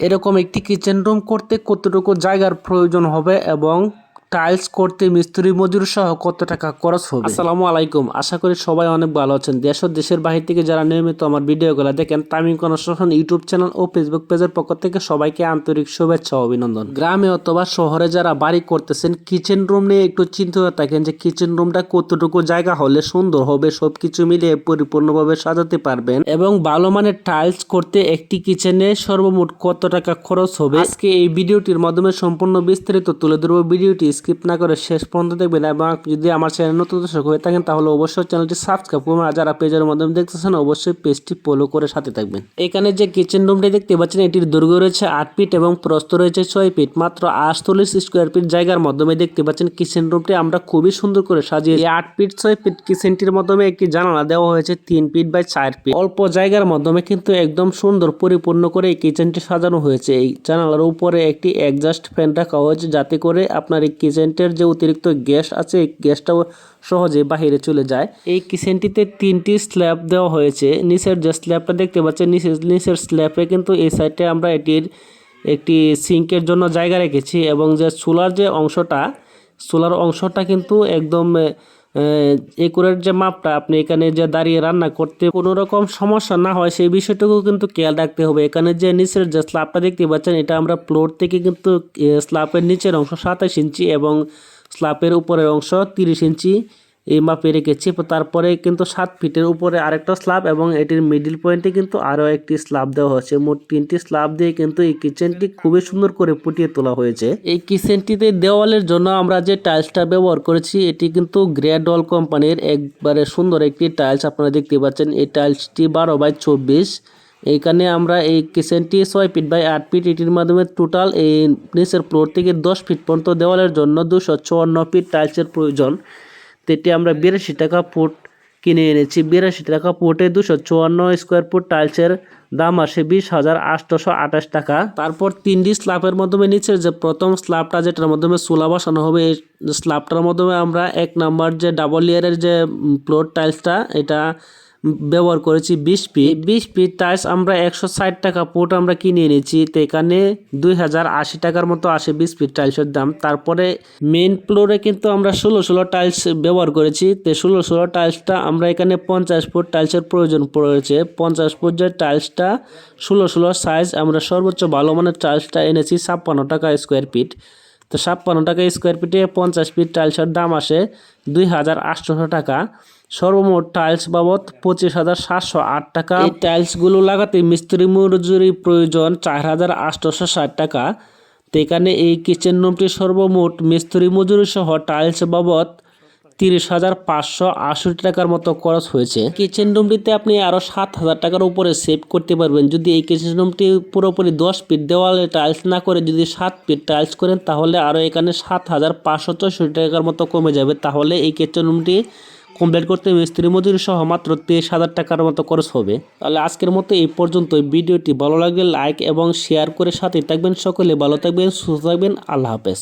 এরকম একটি kitchen room করতে কতটুকু জায়গার প্রয়োজন হবে এবং টাইলস করতে মিস্ত্রি মজুর সহ কত টাকা খরচ হবে? আসসালামু আলাইকুম। আশা করি সবাই অনেক ভালো আছেন। দেশ ও দেশের বাহির থেকে যারা নিয়মিত আমার ভিডিওগুলো দেখেন, তামিম কনস্ট্রাকশন ইউটিউব চ্যানেল ও ফেসবুক পেজের পক্ষ থেকে সবাইকে আন্তরিক শুভেচ্ছা অভিনন্দন। গ্রামে অথবা শহরে যারা বাড়ি করতেছেন কিচেন রুম নিয়ে একটু চিন্তিত থাকেন যে কিচেন রুমটা কতটুকু জায়গা হলে সুন্দর হবে, সবকিছু মিলিয়ে পরিপূর্ণভাবে সাজাতে পারবেন এবং ভালো মানের টাইলস করতে একটি কিচেনে সর্বমোট কত টাকা খরচ হবে? আজকে এই ভিডিওটির মাধ্যমে সম্পূর্ণ বিস্তারিত তুলে ধরবো। ভিডিওটি স্কিপ না করে শেষ পর্যন্ত দেখবেন এবং যদি আমার চ্যানেল নতুন দর্শক হয়ে থাকেন, তাহলে অবশ্যই চ্যানেলটি সাবস্ক্রাইব করবেন আর যারা পেজের মাধ্যমে দেখতেছেন, অবশ্যই পেজটি ফলো করে সাথে থাকবেন। এখানে যে কিচেন রুমটি দেখতে পাচ্ছেন, এটির দৈর্ঘ্য রয়েছে আট ফিট এবং প্রস্ত রয়েছে ছয় ফিট মাত্র আটচল্লিশ স্কোয়ার ফিট জায়গার মাধ্যমে দেখতে পাচ্ছেন কিচেন রুমটি আমরা খুবই সুন্দর করে সাজিয়ে এই আট ফিট ছয় ফিট কিচেনটির মাধ্যমে একটি জানালা দেওয়া হয়েছে, তিন ফিট বাই চার ফিট অল্প জায়গার মাধ্যমে কিন্তু একদম সুন্দর পরিপূর্ণ করে এই কিচেনটি সাজানো হয়েছে। এই জানালার উপরে একটি অ্যাডজাস্ট ফ্যান রাখা হয়েছে, যাতে করে আপনার এই কিচেনটির যে অতিরিক্ত গ্যাস আছে, এই গ্যাসটাও সহজে বাহিরে চলে যায়। এই কিচেনটিতে তিনটি স্ল্যাব দেওয়া হয়েছে। নিচের যে স্ল্যাবটা দেখতে পাচ্ছেন, নিচের নিচের স্ল্যাবে কিন্তু এই সাইডে আমরা এটির একটি সিঙ্কের জন্য জায়গা রেখেছি এবং যে চুলার যে অংশটা, চুলার অংশটা কিন্তু একদম একুরের যে মাপটা আপনি এখানে যে দাঁড়িয়ে রান্না করতে কোনো রকম সমস্যা না হয়, সেই বিষয়টুকু কিন্তু খেয়াল রাখতে হবে। এখানে যে নিচের যে স্ল্যাবটা দেখতে পাচ্ছেন, এটা আমরা ফ্লোর থেকে কিন্তু স্ল্যাবের নিচের অংশ সাতাশ ইঞ্চি এবং স্ল্যাবের উপরের অংশ তিরিশ ইঞ্চি। এই মাপে রেখেছি। তারপরে কিন্তু সাত ফিটের উপরে আরেকটা স্ল্যাব এবং এটির মিডিল পয়েন্টে কিন্তু আরও একটি স্ল্যাব দেওয়া হয়েছে। মোট তিনটি স্ল্যাব দিয়ে কিন্তু এই কিচেনটি খুবই সুন্দর করে ফুটিয়ে তোলা হয়েছে। এই কিচেনটিতে দেওয়ালের জন্য আমরা যে টাইলসটা ব্যবহার করেছি, এটি কিন্তু গ্রেডল কোম্পানির একবারে সুন্দর একটি টাইলস আপনারা দেখতে পাচ্ছেন। এই টাইলসটি বারো বাই চব্বিশ। এইখানে আমরা এই কিচেনটি ছয় ফিট বাই আট ফিট এটির মাধ্যমে টোটাল এই নিচের ফ্লোর থেকে দশ ফিট পর্যন্ত দেওয়ালের জন্য দুশো চুয়ান্ন ফিট টাইলসের প্রয়োজন। তো এটি আমরা বিরাশি টাকা ফুট কিনে এনেছি। বিরাশি টাকা ফুটে দুশো চুয়ান্ন স্কোয়ার ফুট টাইলসের দাম আসে বিশ হাজার আটশোশো আঠাশ টাকা। তারপর তিনটি স্ল্যাবের মাধ্যমে নিচের যে প্রথম স্ল্যাবটা যেটার মাধ্যমে চুলা বসানো হবে, এই স্ল্যাবটার মাধ্যমে আমরা এক নাম্বার যে ডাবল ইয়ারের যে ফ্লোর টাইলসটা এটা ব্যবহার করেছি বিশ ফিট। বিশ ফিট টাইলস আমরা একশো ষাট টাকা ফুট আমরা কিনে এনেছি। তো এখানে দুই হাজার আশি টাকার মতো আসে বিশ ফিট টাইলসের দাম। তারপরে মেন ফ্লোরে কিন্তু আমরা ষোলো ষোলো টাইলস ব্যবহার করেছি। তো ষোলো ষোলো টাইলসটা আমরা এখানে পঞ্চাশ ফুট টাইলসের প্রয়োজন পড়েছে। পঞ্চাশ ফুট যে টাইলসটা ষোলো ষোলো সাইজ আমরা সর্বোচ্চ ভালো মানের টাইলসটা এনেছি ছাপ্পান্ন টাকা স্কোয়ার ফিট তো ছাপ্পান্ন টাকা স্কোয়ার ফিটে পঞ্চাশ ফিট টাইলসের দাম আসে দুই হাজার আটশোশো টাকা। সর্বমোট টাইলস বাবদ পঁচিশ হাজার সাতশো আট টাকা। এই টাইলসগুলো লাগাতে মিস্ত্রি মজুরি প্রয়োজন চার হাজার আটশোশো ষাট টাকা। তো এখানে এই কিচেন রুমটি সর্বমোট মিস্ত্রি মজুরি সহ টাইলস বাবদ তিরিশ হাজার পাঁচশো আশি টাকার মতো খরচ হয়েছে। কিচেন রুমটিতে আপনি আরও সাত হাজার টাকার উপরে সেভ করতে পারবেন। যদি এই কিচেন রুমটি পুরোপুরি দশ ফিট দেওয়ালে টাইলস না করে যদি সাত ফিট টাইলস করেন, তাহলে আরও এখানে সাত হাজার পাঁচশো চৌষট্টি টাকার মতো কমে যাবে। তাহলে এই কিচেন রুমটি কমপ্লিট করতে মিস্ত্রি মজুরি সহ মাত্র তেইশ হাজার টাকার মতো খরচ হবে। তাহলে আজকের মতো এই পর্যন্ত ভিডিওটি ভালো লাগলে লাইক এবং শেয়ার করে সাথে থাকবেন। সকলে ভালো থাকবেন, সুস্থ থাকবেন। আল্লাহ হাফেজ।